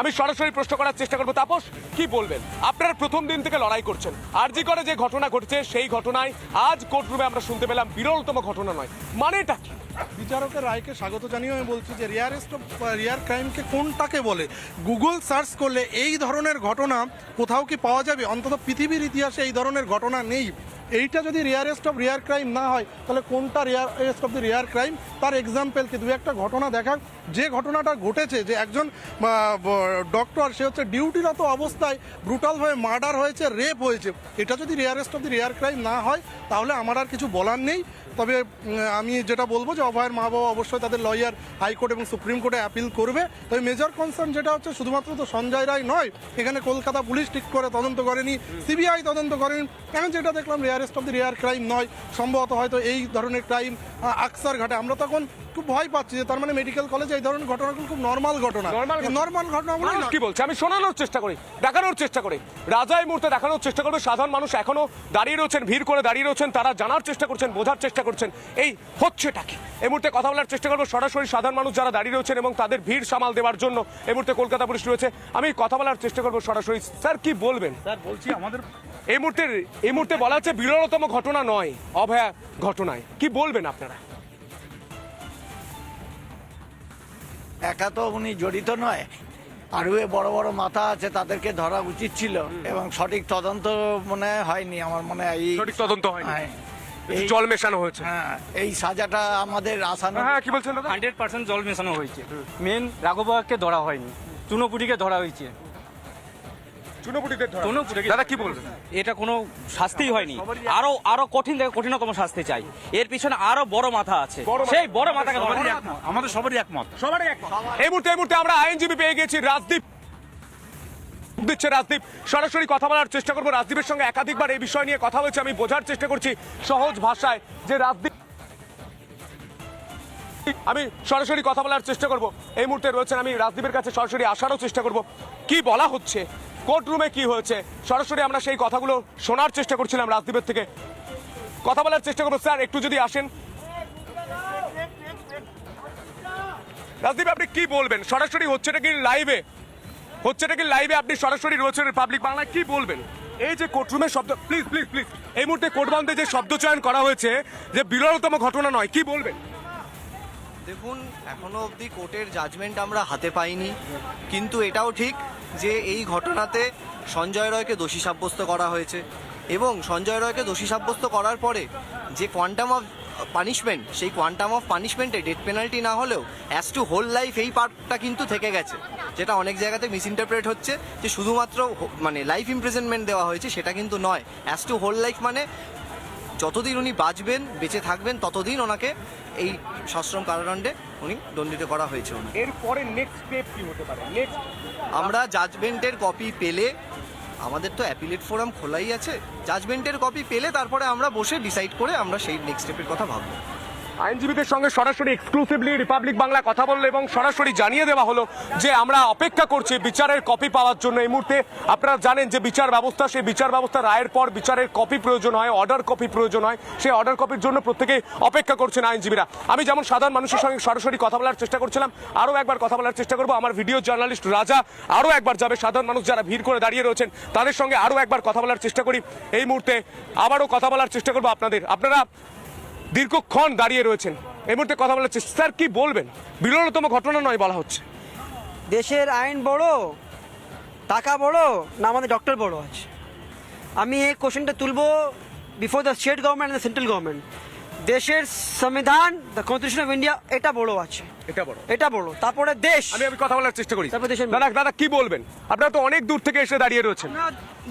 আমি সরাসরি প্রশ্ন করার চেষ্টা করব। তাপস, কি বলবেন? আপনারা প্রথম দিন থেকে লড়াই করছেন। আরজি করে যে ঘটনা ঘটেছে, সেই ঘটনায় আজ কোর্টরুমে আমরা শুনতে পেলাম বিরলতম ঘটনা নয়। মানেটা কি? বিচারকের রায়কে স্বাগত জানিয়ে আমি বলছি যে রিয়ারেস্ট অফ রিয়ার ক্রাইমকে কোনটাকে বলে? গুগল সার্চ করলে এই ধরনের ঘটনা কোথাও কি পাওয়া যাবে? অন্তত পৃথিবীর ইতিহাসে এই ধরনের ঘটনা নেই। এইটা যদি রিয়ারেস্ট অফ রেয়ার ক্রাইম না হয়, তাহলে কোনটা rarest of the rare crime তার এক্সাম্পলকে দু একটা ঘটনা দেখাক। যে ঘটনাটা ঘটেছে, যে একজন ডক্টর সে হচ্ছে ডিউটিরত অবস্থায় ব্রুটালভাবে মার্ডার হয়েছে রেপ হয়েছে। এটা যদি rarest of the rare crime না হয়, তাহলে আমার আর কিছু বলার নেই। তবে আমি যেটা বলব যে অভয়ের মা বাবা অবশ্যই তাদের লয়ার হাইকোর্ট এবং সুপ্রিম কোর্টে অ্যাপিল করবে। তবে মেজর কনসার্ন যেটা হচ্ছে, শুধুমাত্র তো সঞ্জয় রায় নয়, এখানে কলকাতা পুলিশ ঠিক করে তদন্ত করেনি সিবিআই তদন্ত করেনি। এখন যেটা দেখলাম rarest of the rare crime নয়। সম্ভবত হয়তো এই ধরনের ক্রাইম আকসার ঘাটে। আমরা তখন খুব ভয় পাচ্ছি যে তার মানে মেডিকেল কলেজে এই ধরনের ঘটনাগুলো খুব নর্মাল ঘটনা। নর্মাল ঘটনাগুলো মানুষ কি বলছে? আমি শোনানোর চেষ্টা করি দেখানোর চেষ্টা করি। রাজা এই মুহূর্তে দেখানোর চেষ্টা করবে। সাধারণ মানুষ এখনও দাঁড়িয়ে রয়েছেন ভিড় করে দাঁড়িয়ে রয়েছেন তারা জানার চেষ্টা করছেন বোঝার চেষ্টা করছেন। এই হচ্ছেটা কি এই মুহূর্তে কথা বলার চেষ্টা করব। সরাসরি সাধারণ মানুষ যারা দাঁড়িয়ে রয়েছেন এবং তাদের ভিড় সামাল দেওয়ার জন্য এই মুহূর্তে কলকাতা পুলিশ রয়েছে। আমি কথা বলার চেষ্টা করব সরাসরি। স্যার কি বলবেন? স্যার বলছি আমাদের এই মুহূর্তে এই মুহূর্তে বলা হচ্ছে বিরলতম ঘটনা নয় অভয়া ঘটনায়। কি বলবেন আপনারা? একা তো উনি জড়িত নয়। আরও এ বড় বড় মাথা আছে তাদেরকে ধরা উচিত ছিল এবং সঠিক তদন্ত মনে হয়নি আমার মনে হয় এই সঠিক তদন্ত হয়নি। হ্যাঁ, জল মেশানো হয়েছে। হ্যাঁ এই সাজাটা আমাদের আসানো হ্যাঁ কি বলছেন হান্ড্রেড পার্সেন্ট জল মেশানো হয়েছে। মেন রাঘবাকে ধরা হয়নি চুনোপুটিকে ধরা হয়েছে। দাদা কি বলবেন? এটা কোনো শাস্তি হয়নি। আরও আরও কঠিন থেকে কঠিনতম শাস্তি চাই। এর পিছনে আরও বড় মাথা আছে। সেই বড় মাথাকে আমাদের সবারই একমত। সবারই একমত। এই মুহূর্তে এই মুহূর্তে আমরা আইনজীবী পেয়ে গেছি রাজদীপ। দিচ্ছে রাজদীপ। সরাসরি কথা বলার চেষ্টা করব। রাজদীপের সঙ্গে একাধিকবার এই বিষয় নিয়ে কথা হয়েছে। আমি বোঝার চেষ্টা করছি সহজ ভাষায় যে রাজদীপ আমি সরাসরি কথা বলার চেষ্টা করব। এই মুহূর্তে রয়েছেন আমি রাজদীপের কাছে সরাসরি আসারও চেষ্টা করব। কি বলা হচ্ছে? কোর্ট রুমে কি হয়েছে? সরাসরি আমরা সেই কথাগুলো শোনার চেষ্টা করছিলাম রাজদীপের থেকে। কথা বলার চেষ্টা করব, স্যার, একটু যদি আসেন। রাজদীপ, আপনি কি বলবেন? সরাসরি হচ্ছেটা কি লাইভে হচ্ছেটা কি লাইভে আপনি সরাসরি রয়েছেন রিপাবলিক বাংলায়, কি বলবেন? এই যে কোর্টরুমের শব্দ প্লিজ প্লিজ প্লিজ এই মুহূর্তে কোর্ট বন্ধে যে শব্দ চয়ন করা হয়েছে, যে বিরলতম ঘটনা নয়, কি বলবেন? দেখুন, এখনও অবধি কোর্টের জাজমেন্ট আমরা হাতে পাইনি। কিন্তু এটাও ঠিক যে এই ঘটনাতে সঞ্জয় রয়কে দোষী সাব্যস্ত করা হয়েছে এবং সঞ্জয় রয়কে দোষী সাব্যস্ত করার পরে যে কোয়ান্টাম অফ পানিশমেন্ট সেই কোয়ান্টাম অফ পানিশমেন্টে ডেথ পেনাল্টি না হলেও অ্যাজ টু হোল লাইফ এই পার্টটা কিন্তু থেকে গেছে। যেটা অনেক জায়গাতে মিসইন্টারপ্রেট হচ্ছে যে শুধুমাত্র মানে লাইফ ইমপ্রিজনমেন্ট দেওয়া হয়েছে, সেটা কিন্তু নয়। অ্যাজ টু হোল লাইফ মানে যতদিন উনি বাঁচবেন বেঁচে থাকবেন ততদিন ওনাকে এই সশ্রম কারাদণ্ডে উনি দণ্ডিত করা হয়েছে ওনাকে। এরপরে নেক্সট স্টেপ কি হতে পারে? নেক্সট আমরা জাজমেন্টের কপি পেলে আমাদের তো অ্যাপিলেট ফোরাম খোলাই আছে জাজমেন্টের কপি পেলে তারপরে আমরা বসে ডিসাইড করে আমরা সেই নেক্সট স্টেপের কথা ভাববো। আইনজীবীদের সঙ্গে সরাসরি এক্সক্লুসিভলি রিপাবলিক বাংলা কথা বলল এবং সরাসরি জানিয়ে দেওয়া হলো যে আমরা অপেক্ষা করছি বিচারের কপি পাওয়ার জন্য। এই মুহূর্তে আপনারা জানেন যে বিচার ব্যবস্থা, সেই বিচার ব্যবস্থা রায়ের পর বিচারের কপি প্রয়োজন হয় অর্ডার কপি প্রয়োজন হয়। সেই অর্ডার কপির জন্য প্রত্যেকেই অপেক্ষা করছেন আইনজীবীরা। আমি যেমন সাধারণ মানুষের সঙ্গে সরাসরি কথা বলার চেষ্টা করছিলাম, আরও একবার কথা বলার চেষ্টা করব। আমার ভিডিও জার্নালিস্ট রাজা আরও একবার যাবে। সাধারণ মানুষ যারা ভিড় করে দাঁড়িয়ে রয়েছেন, তাদের সঙ্গে আরও একবার কথা বলার চেষ্টা করি। এই মুহূর্তে আবারও কথা বলার চেষ্টা করব আপনাদের। আপনারা দীর্ঘক্ষণ দাঁড়িয়ে রয়েছেন। এই মুহূর্তে কথা বলেছে স্যার, কি বলবেন? বিরলতম ঘটনা নয় বলা হচ্ছে। দেশের আইন বড়, টাকা বড়, না আমাদের ডক্টর বড় আছে। আমি এই কোশ্চেনটা তুলবো before the state government and the central government দেশের সংবিধান দ্য কনস্টিটিউশন অফ ইন্ডিয়া এটা বড় আছে। এটা বড়। এটা বড়। তারপরে দেশ। আমি আমি কথা বলার চেষ্টা করি। তারপর দেশের- দাদা দাদা কি বলবেন? আপনারা তো অনেক দূর থেকে এসে দাঁড়িয়ে রয়েছেন।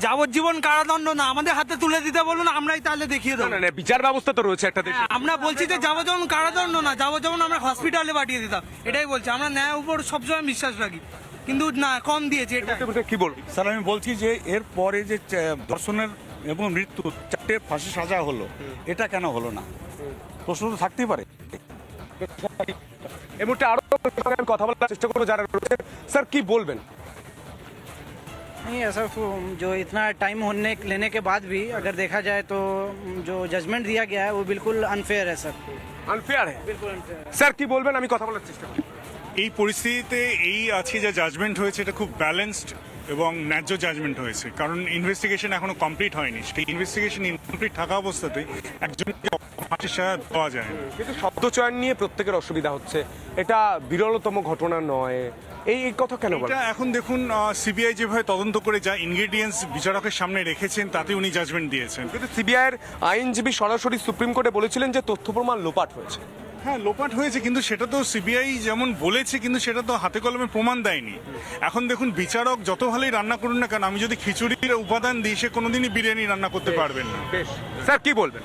যাবজ্জীবন কারাদণ্ড না আমাদের হাতে তুলে দিতে বলুন আমরাই তাহলে দেখিয়ে না, দেবো। না, না, বিচার ব্যবস্থা তো রয়েছে একটা দেশে। আমরা বলছি যে যাবজ্জীবন কারাদণ্ড না যাবজ্জীবন আমরা হসপিটালে পাঠিয়ে দিতাম। এটাই বলছি আমরা ন্যায় উপর সবসময় বিশ্বাস রাখি। কিন্তু না কম দিয়েছে এটা। কি বলবেন স্যার আমি বলছি যে এর পরে যে ধর্ষণের এবং মৃত্যু চারটে ফাঁসি সাজা হলো এটা কেন হলো না? প্রশ্ন তো থাকতেই পারে এই মুহূর্তে আরো সঙ্গে আমি কথা বলার চেষ্টা করবো যারা রয়েছে স্যার কি বলবেন नहीं ऐसा फो- जो इतना टाइम होने लेने के बाद भी अगर देखा जाए तो जो जजमेंट दिया गया है वो बिल्कुल अनफेयर है सर আনফেয়ার হ্যাঁ बिल्कुल अनफेयर স্যার কি বলবেন আমি কথা বলার চেষ্টা করি এই পরিস্থিতিতে এই আজকে যা জাজমেন্ট হয়েছে এটা খুব ব্যালেন্সড এবং ন্যায্য জাজমেন্ট হয়েছে কারণ ইনভেস্টিগেশন এখনো কমপ্লিট হয়নি সেই ইনভেস্টিগেশন ইনকমপ্লিট থাকা অবস্থাতে একজনকে ফাঁসির সাজা দেওয়া যায় না। কিন্তু শব্দচয়ন নিয়ে প্রত্যেকের অসুবিধা হচ্ছে। এটা বিরলতম ঘটনা নয়। এই এই কথা কেন বলেন? এটা এখন দেখুন সিবিআই যেভাবে তদন্ত করে যা ইনগ্রেডিয়েন্টস বিচারকের সামনে রেখেছেন তাতে উনি জাজমেন্ট দিয়েছেন। কিন্তু সিবিআইয়ের আইনজীবী সরাসরি সুপ্রিম কোর্টে বলেছিলেন যে তথ্য প্রমাণ লোপাট হয়েছে। হ্যাঁ লোপাট হয়েছে কিন্তু সেটা তো সিবিআই যেমন বলেছে কিন্তু সেটা তো হাতে কলমে প্রমাণ দেয়নি। এখন দেখুন বিচারক যত ভালোই রান্না করুন না কেন আমি যদি খিচুড়ির উপাদান দিই সে কোনোদিনই বিরিয়ানি রান্না করতে পারবেন না। স্যার কি বলবেন?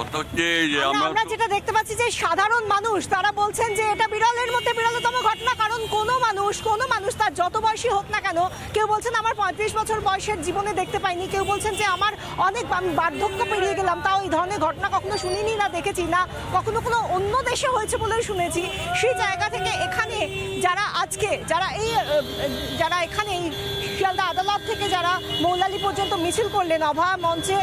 কথা হচ্ছে যে আমরা যেটা দেখতে পাচ্ছি যে সাধারণ মানুষ তারা বলছেন যে এটা বিরলের মধ্যে বিরলতম ঘটনা কারণ কোনো মানুষ কোনো মানুষ তার যত বয়সী হোক না কেন কেউ বলছেন আমার পঁয়ত্রিশ বছর বয়সের জীবনে দেখতে পাইনি কেউ বলছেন যে আমার অনেক বার্ধক্য পেরিয়ে গেলাম তাও এই ধরনের ঘটনা কখনো শুনিনি না দেখেছি না কখনো কোনো অন্য দেশে হয়েছে বলে শুনেছি। সেই জায়গা থেকে এখানে যারা আজকে যারা এই যারা এখানে এই শিয়ালদা আদালত থেকে যারা মৌলালি পর্যন্ত মিছিল করলেন অভয়া মঞ্চে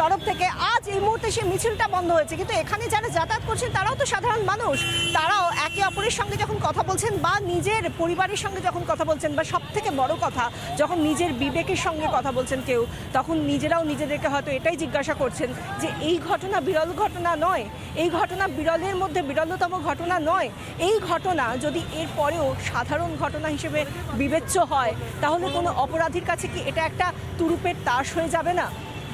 তরফ থেকে আজ এই মুহূর্তে সেই মিছিলটা বন্ধ হয়েছে। কিন্তু এখানে যারা যাতায়াত করছেন, তারাও তো সাধারণ মানুষ। তারাও একে অপরের সঙ্গে যখন কথা বলছেন বা নিজের পরিবারের সঙ্গে যখন কথা বলছেন বা সব থেকে বড় কথা, যখন নিজের বিবেকের সঙ্গে কথা বলছেন কেউ, তখন নিজেরাও নিজেদেরকে হয়তো এটাই জিজ্ঞাসা করছেন যে, এই ঘটনা বিরল ঘটনা নয়। এই ঘটনা বিরলের মধ্যে বিরলতম ঘটনা নয়। এই ঘটনা যদি এর পরেও সাধারণ ঘটনা হিসেবে বিবেচ্য হয়, তাহলে কোনো অপরাধীর কাছে কি এটা একটা তুরুপের তাস হয়ে যাবে না?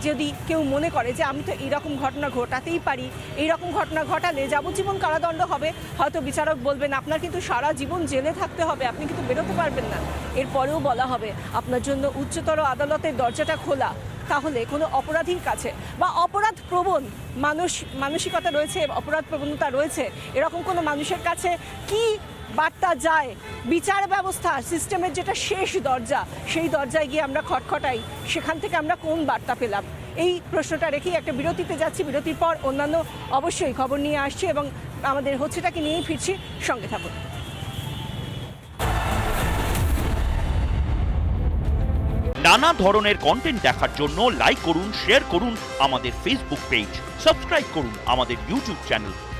যদি কেউ মনে করে যে আমি তো এইরকম ঘটনা ঘটাতেই পারি, এইরকম ঘটনা ঘটালে যাবজ্জীবন কারাদণ্ড হবে, হয়তো বিচারক বলবেন, আপনার কিন্তু সারা জীবন জেলে থাকতে হবে, আপনি কিন্তু বেরোতে পারবেন না। এরপরেও বলা হবে, আপনার জন্য উচ্চতর আদালতের দরজাটা খোলা। তাহলে কোনো অপরাধীর কাছে বা অপরাধ প্রবণ মানুষ, মানসিকতা রয়েছে, অপরাধ প্রবণতা রয়েছে, এরকম কোনো মানুষের কাছে কি বার্তা যায়, বিচার ব্যবস্থা, সিস্টেমের যেটা শেষ দরজা, সেই দরজায় গিয়ে আমরা খটখটাই, সেখান থেকে আমরা কোন বার্তা পেলাম? এই প্রশ্নটা রেখেই একটা বিরতিতে যাচ্ছি। বিরতির পর অন্যান্য অবশ্যই খবর নিয়ে আসছি এবং আমাদের হচ্ছেটাকে নিয়েই ফিরছি। সঙ্গে থাকুন। নানা ধরনের কন্টেন্ট দেখার জন্য লাইক করুন শেয়ার করুন আমাদের ফেসবুক পেজ সাবস্ক্রাইব করুন আমাদের ইউটিউব চ্যানেল